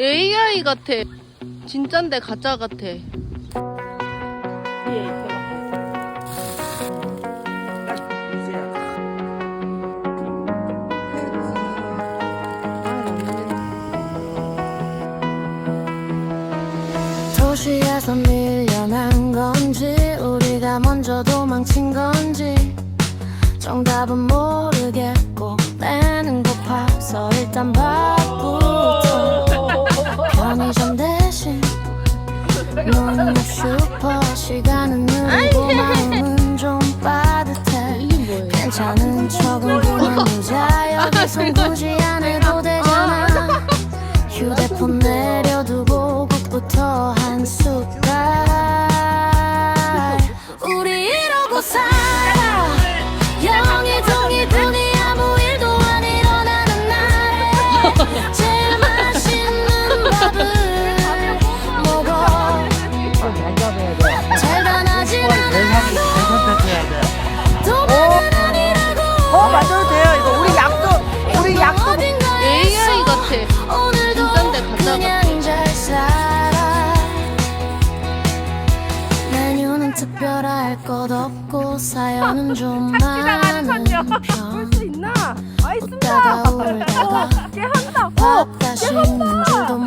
AI 같아. 진짠데 가짜 같아. 도시에서 밀려난 건지 우리가 먼저 도망친 건지 정답은 모르겠 농협 슈퍼 시간은 느리고 마음은 좀 빠듯해. 괜찮은 척은 그냥 유자 여기선 굳이 안 해도 되잖아. 휴대폰 내려두고 국부터 한 숟갈. 우리 이러고 살아 특별할 것 없고 사연은 좀 많은 편. 있나? 아 웃다가 울다가 걔 한다. 밥 다시는 줄도